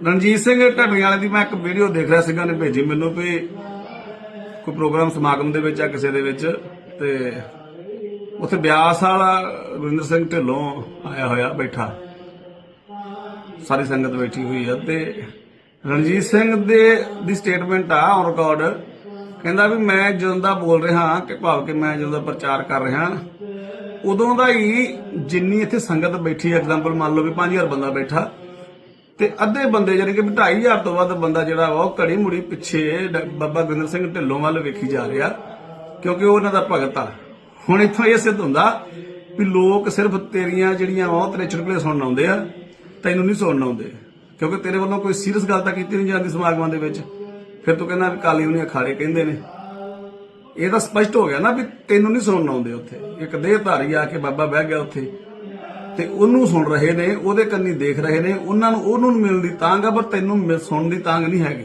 ਰਣਜੀਤ ਸਿੰਘ ਢੱਡਰੀਆਂ ਵਾਲੇ ਦੀ ਮੈਂ ਇੱਕ ਵੀਡੀਓ ਦੇਖ ਰਿਹਾ ਸੀਗਾ ਨੇ ਭੇਜੀ ਮੈਨੂੰ ਵੀ ਕੋਈ ਪ੍ਰੋਗਰਾਮ ਸਮਾਗਮ ਦੇ ਵਿੱਚ ਆ ਕਿਸੇ ਦੇ ਵਿੱਚ ਤੇ ਉੱਥੇ ਬਿਆਸ ਵਾਲਾ ਰਵਿੰਦਰ ਸਿੰਘ ਢਿੱਲੋਂ ਆਇਆ ਹੋਇਆ, ਬੈਠਾ। ਸਾਰੀ ਸੰਗਤ ਬੈਠੀ ਹੋਈ ਆ ਤੇ ਰਣਜੀਤ ਸਿੰਘ ਦੇ, ਦੀ ਸਟੇਟਮੈਂਟ ਆ ਔਨ ਰਿਕਾਰਡ ਕਹਿੰਦਾ ਵੀ ਮੈਂ ਜਦੋਂ ਦਾ ਬੋਲ ਰਿਹਾ ਕਿ ਭਾਵ ਕਿ ਮੈਂ ਜਦੋਂ ਦਾ ਪ੍ਰਚਾਰ ਕਰ ਰਿਹਾ ਉਦੋਂ ਦਾ ਹੀ ਜਿੰਨੀ ਇੱਥੇ ਸੰਗਤ ਬੈਠੀ ਐਗਜ਼ਾਮਪਲ ਮੰਨ ਲਓ ਵੀ 5000 ਬੰਦਾ ਬੈਠਾ। ਤੇ ਅੱਧੇ ਬੰਦੇ ਜਾਨੀ ਕਿ 2.5 ਤੋਂ ਵੱਧ ਬੰਦਾ ਜਿਹੜਾ ਉਹ ਘੜੀ ਮੁੜੀ ਪਿੱਛੇ ਬਾਬਾ ਗੁਰਿੰਦਰ ਸਿੰਘ ਢਿੱਲੋਂ ਵੱਲ ਵੇਖੀ ਜਾ ਰਿਹਾ, ਕਿਉਂਕਿ ਉਹ ਉਹਨਾਂ ਦਾ ਭਗਤ ਆ। ਹੁਣ ਇੱਥੋਂ ਇਹ ਸਿੱਧ ਹੁੰਦਾ ਵੀ ਲੋਕ ਸਿਰਫ ਤੇਰੀਆਂ ਜਿਹੜੀਆਂ ਉਹ ਤੇਰੇ ਚੁਟਕਲੇ ਸੁਣਨ ਆਉਂਦੇ ਆ, ਤੈਨੂੰ ਨਹੀਂ ਸੁਣਨ ਆਉਂਦੇ, ਕਿਉਂਕਿ ਤੇਰੇ ਵੱਲੋਂ ਕੋਈ ਸੀਰੀਅਸ ਗੱਲ ਤਾਂ ਕੀਤੀ ਨਹੀਂ ਜਾਂਦੀ ਸਮਾਗਮਾਂ ਦੇ ਵਿੱਚ। ਫਿਰ ਤੂੰ ਕਹਿੰਦਾ ਕਾਲੀ ਉਹਨੇ ਅਖਾੜੇ ਕਹਿੰਦੇ ਨੇ। ਇਹ ਤਾਂ ਸਪਸ਼ਟ ਹੋ ਗਿਆ ਨਾ ਵੀ ਤੈਨੂੰ ਨਹੀਂ ਸੁਣਨ ਆਉਂਦੇ ਉੱਥੇ। ਇੱਕ ਦੇਹ ਧਾਰੀ ਆ ਕੇ ਬਾਬਾ ਬਹਿ ਗਿਆ ਉੱਥੇ। ਤੇ ਉਹਨੂੰ ਸੁਣ ਰਹੇ ਨੇ, ਉਹਦੇ ਕੰਨੀ ਦੇਖ ਰਹੇ ਨੇ, ਉਹਨਾਂ ਨੂੰ, ਉਹਨੂੰ ਮਿਲਣ ਦੀ ਤਾਂਗ ਆ, ਪਰ ਤੈਨੂੰ ਮਿਲ- ਸੁਣਨ ਦੀ ਤਾਂਗ ਨਹੀਂ ਹੈਗੀ।